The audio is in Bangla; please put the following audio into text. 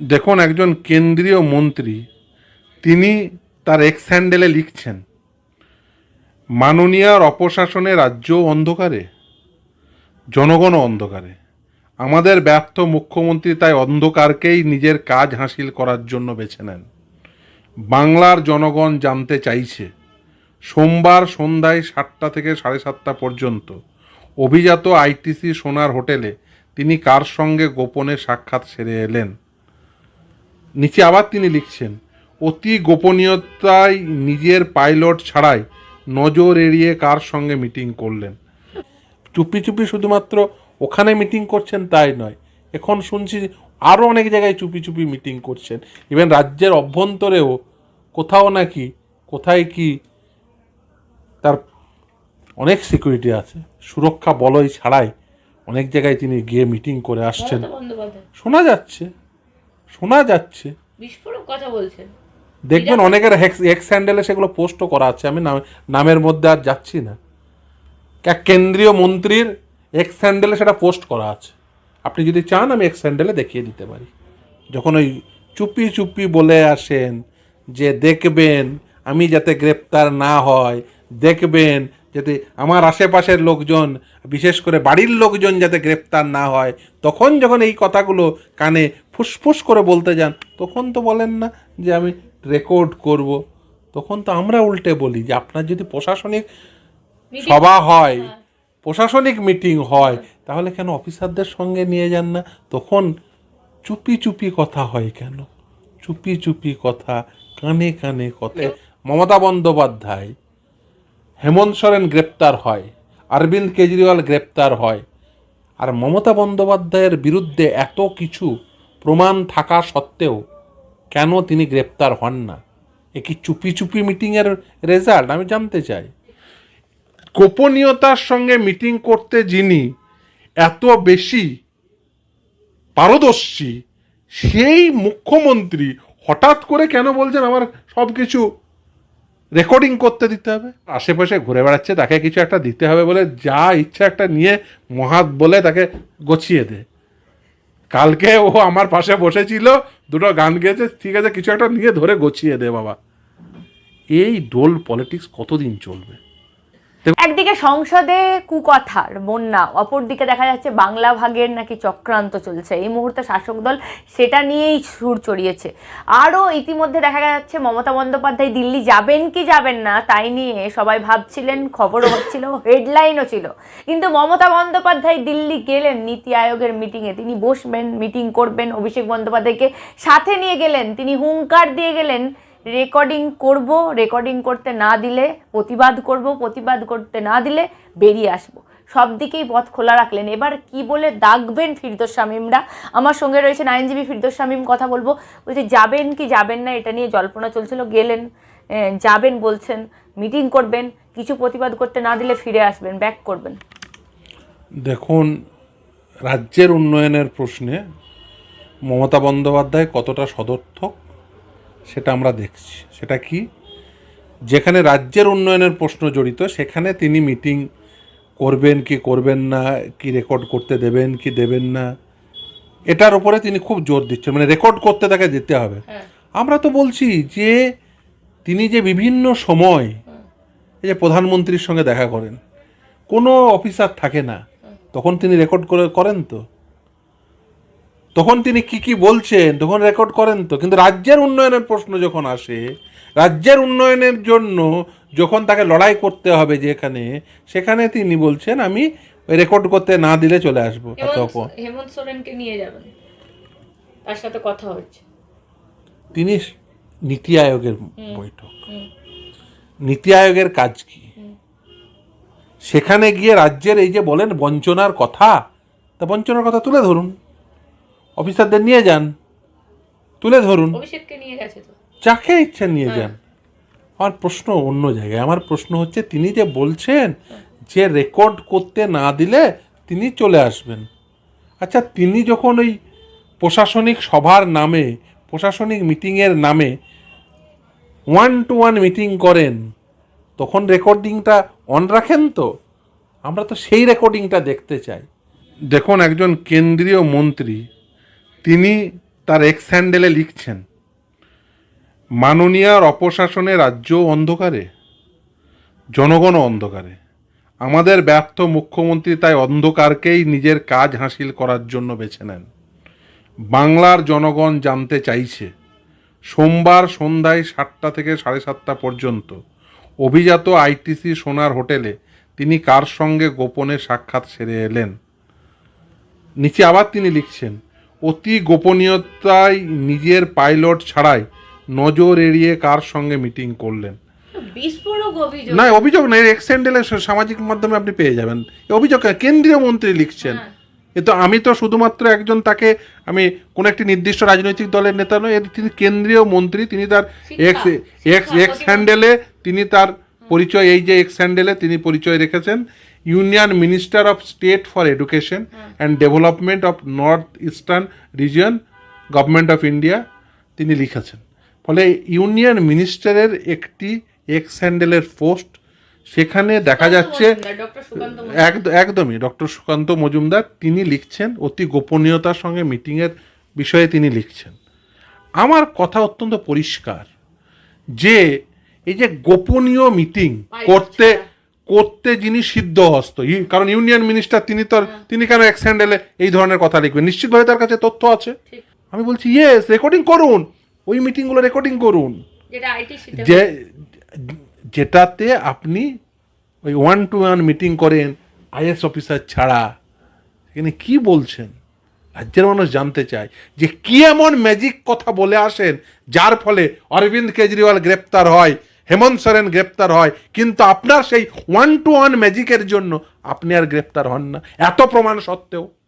দেখুন, একজন কেন্দ্রীয় মন্ত্রী, তিনি তার এক্স হ্যান্ডেলে লিখছেন, মাননীয়ার অপশাসনে রাজ্য অন্ধকারে জনগণ অন্ধকারে। আমাদের ব্যর্থ মুখ্যমন্ত্রী তাই অন্ধকারকেই নিজের কাজ হাসিল করার জন্য বেছে নেন। বাংলার জনগণ জানতে চাইছে, সোমবার সন্ধ্যায় সাতটা থেকে সাড়ে সাতটা পর্যন্ত অভিজাত আইটিসি সোনার হোটেলে তিনি কার সঙ্গে গোপনে সাক্ষাৎ সেরে এলেন? নিচে আবার তিনি লিখছেন অতি গোপনীয়তায় নিজের পাইলট ছাড়াই নজর এড়িয়ে কার সঙ্গে মিটিং করলেন? চুপি চুপি শুধুমাত্র ওখানে মিটিং করছেন তাই নয় এখন শুনছি আরও অনেক জায়গায় চুপি চুপি মিটিং করছেন। ইভেন রাজ্যের অভ্যন্তরেও কোথাও নাকি কোথায় কি তার অনেক সিকিউরিটি আছে। সুরক্ষা বলয় ছাড়াই অনেক জায়গায় তিনি গিয়ে মিটিং করে আসছেন। শোনা যাচ্ছে। শোনা যাচ্ছে। বিস্ফোরক কথা বলছেন। দেখবেন অনেকের হেক্স এক্স হ্যান্ডেলে সেগুলো পোস্টও করা আছে। আমি নামের মধ্যে আর যাচ্ছি না। কেন্দ্রীয় মন্ত্রীর এক্স হ্যান্ডেলে সেটা পোস্ট করা আছে। আপনি যদি চান আমি এক্স হ্যান্ডেলে দেখিয়ে দিতে পারি। যখন ওই চুপি চুপি বলে আসেন যে দেখবেন আমি যাতে গ্রেপ্তার না হয় দেখবেন যাতে আমার আশেপাশের লোকজন বিশেষ করে বাড়ির লোকজন যাতে গ্রেপ্তার না হয় তখন যখন এই কথাগুলো কানে ফুসফুস করে বলতে যান তখন তো বলেন না যে আমি রেকর্ড করব। তখন তো আমরা উল্টে বলি যে আপনার যদি প্রশাসনিক সভা হয় প্রশাসনিক মিটিং হয় তাহলে কেন অফিসারদের সঙ্গে নিয়ে যান না? তখন চুপি চুপি কথা হয় কেন? চুপি চুপি কথা কানে কানে কথা। মমতা বন্দ্যোপাধ্যায় হেমন্ত সোরেন গ্রেপ্তার হয় অরবিন্দ কেজরিওয়াল গ্রেপ্তার হয়। আর মমতা বন্দ্যোপাধ্যায়ের বিরুদ্ধে এত কিছু প্রমাণ থাকা সত্ত্বেও কেন তিনি গ্রেপ্তার হন না? এ কি চুপি চুপি মিটিংয়ের রেজাল্ট আমি জানতে চাই। গোপনীয়তার সঙ্গে মিটিং করতে যিনি এত বেশি পারদর্শী, সেই মুখ্যমন্ত্রী হঠাৎ করে কেন বলছেন আমার সব কিছু রেকর্ডিং করতে দিতে হবে? আশেপাশে ঘুরে বেড়াচ্ছে, তাকে কিছু একটা দিতে হবে বলে যা ইচ্ছা একটা নিয়ে মহাত বলে তাকে গছিয়ে দে। কালকে ও আমার পাশে বসেছিল, দুটো গান গেয়েছে, ঠিক আছে, কিছু একটা নিয়ে ধরে গছিয়ে দে বাবা। এই ডোল পলিটিক্স কতদিন চলবে? একদিকে সংসদে কুকথার, বন্যা, অপরদিকে দেখা যাচ্ছে বাংলা ভাগের নাকি চক্রান্ত চলছে। এই মুহূর্তে শাসক দল সেটা নিয়েই সুর চড়িয়েছে। আরও ইতিমধ্যে দেখা যাচ্ছে মমতা বন্দ্যোপাধ্যায় দিল্লি যাবেন কি যাবেন না, তাই নিয়ে সবাই ভাবছিলেন, খবরও হচ্ছিল হেডলাইনও ছিল। কিন্তু মমতা বন্দ্যোপাধ্যায় দিল্লি গেলেন, নীতি আয়োগের মিটিংয়ে তিনি বসবেন মিটিং করবেন, অভিষেক বন্দ্যোপাধ্যায়কে সাথে নিয়ে গেলেন, তিনি হুঙ্কার দিয়ে গেলেন। রেকর্ডিং করব, রেকর্ডিং করতে না দিলে, প্রতিবাদ করব, প্রতিবাদ করতে না দিলে বেরিয়ে আসব। সব দিকেই পথ খোলা রাখলেন। এবার কি বলে দাগবেন ফিরদোস শামীমরা? আমার সঙ্গে রয়েছেন আইনজীবী ফিরদোস শামীম, কথা বলব। বলছে, যাবেন কি যাবেন না, এটা নিয়ে জল্পনা চলছিল, গেলেন যাবেন বলছেন, মিটিং করবেন, কিছু প্রতিবাদ করতে না দিলে ফিরে আসবেন, ব্যাক করবেন। দেখুন, রাজ্যের উন্নয়নের প্রশ্নে মমতা বন্দ্যোপাধ্যায় কতটা সদর্থক সেটা আমরা দেখছি। সেটা কি? যেখানে রাজ্যের উন্নয়নের প্রশ্ন জড়িত সেখানে তিনি মিটিং করবেন কি করবেন না কি রেকর্ড করতে দেবেন কি দেবেন না এটার উপরে তিনি খুব জোর দিচ্ছেন। মানে রেকর্ড করতে তাকে দিতে হবে। আমরা তো বলছি যে তিনি যে বিভিন্ন সময় এই যে প্রধানমন্ত্রীর সঙ্গে দেখা করেন কোনো অফিসার থাকে না তখন তিনি রেকর্ড করে করেন তো? তখন তিনি কি কি বলছেন তখন রেকর্ড করেন তো। কিন্তু রাজ্যের উন্নয়নের প্রশ্ন যখন আসে রাজ্যের উন্নয়নের জন্য যখন তাকে লড়াই করতে হবে যেখানে সেখানে তিনি বলছেন আমি রেকর্ড করতে না দিলে চলে আসব। তখন হেমন্ত সোরেনকে নিয়ে যাবেন। তার সাথে কথা হচ্ছে। তিনি নীতি আয়োগের বৈঠক। নীতি আয়োগের কাজ কি? সেখানে গিয়ে রাজ্যের এই যে বলেন বঞ্চনার কথা তা বঞ্চনার কথা তুলে ধরুন। অফিসারদের নিয়ে যান। তুলে ধরুন। অভিষেককে নিয়ে গেছে তো। যাকে ইচ্ছা নিয়ে যান। আমার প্রশ্ন অন্য জায়গায়। আমার প্রশ্ন হচ্ছে তিনি যে বলছেন যে রেকর্ড করতে না দিলে তিনি চলে আসবেন। আচ্ছা তিনি যখন ওই প্রশাসনিক সভার নামে প্রশাসনিক মিটিংয়ের নামে ওয়ান টু ওয়ান মিটিং করেন তখন রেকর্ডিংটা অন রাখেন তো? আমরা তো সেই রেকর্ডিংটা দেখতে চাই। দেখুন একজন কেন্দ্রীয় মন্ত্রী তিনি তার এক্স হ্যান্ডেলে লিখছেন মাননীয়ার অপশাসনে রাজ্য অন্ধকারে, জনগণ অন্ধকারে। আমাদের ব্যর্থ মুখ্যমন্ত্রী তাই অন্ধকারকেই নিজের কাজ হাসিল করার জন্য বেছে নেন। বাংলার জনগণ জানতে চাইছে, সোমবার সন্ধ্যায় সাতটা থেকে সাড়ে সাতটা পর্যন্ত অভিজাত আইটিসি সোনার হোটেলে তিনি কার সঙ্গে গোপনে সাক্ষাৎ সেরে এলেন? নিচে আবার তিনি লিখছেন অতি গোপনীয়তায় নিজের পাইলট ছাড়াই নজর এড়িয়ে কার সঙ্গে মিটিং করলেন? অভিযোগ। না অভিযোগ নেই এক্স হ্যান্ডেলে সামাজিক মাধ্যমে আপনি পেয়ে যাবেন। অভিযোগ কেন্দ্রীয় মন্ত্রী লিখছেন। এ তো আমি তো শুধুমাত্র একজন তাকে আমি কোন একটি নির্দিষ্ট রাজনৈতিক দলের নেতা নয় তিনি কেন্দ্রীয় মন্ত্রী তিনি তার এক্স এক্স এক্স হ্যান্ডেলে তিনি তার পরিচয় এই যে এক্স হ্যান্ডেলে তিনি পরিচয় রেখেছেন union minister of state for education and development of north eastern region government of India তিনি লিখেছেন। ফলে ইউনিয়ন মিনিস্টারের একটি এক্স হ্যান্ডেলের পোস্ট সেখানে দেখা যাচ্ছে একদ- একদমই ডক্টর সুকান্ত মজুমদার তিনি লিখছেন অতি গোপনীয়তার সঙ্গে মিটিংয়ের বিষয়ে তিনি লিখছেন। আমার কথা অত্যন্ত পরিষ্কার যে এই যে গোপনীয় মিটিং করতে করতে যিনি সিদ্ধহস্ত ই- কারণ ইউনিয়ন মিনিস্টার তিনি তো তিনি কেন এক্স হ্যান্ডেলে এই ধরনের কথা লিখবেন? নিশ্চিতভাবে তার কাছে তথ্য আছে। আমি বলছি ইয়েস রেকর্ডিং করুন। ওই মিটিংগুলো রেকর্ডিং করুন। যে যেটাতে আপনি ওই ওয়ান টু ওয়ান মিটিং করেন আইএস অফিসার ছাড়া। এখানে কি বলছেন? রাজ্যের মানুষ জানতে চায় যে কি এমন ম্যাজিক কথা বলে আসেন যার ফলে অরবিন্দ কেজরিওয়াল গ্রেপ্তার হয়। হেমন্ত সোরেন গ্রেপ্তার হয়। কিন্তু আপনার সেই ওয়ান টু ওয়ান ম্যাজিকের জন্য আপনি আর গ্রেপ্তার হন না। এত প্রমাণ সত্ত্বেও।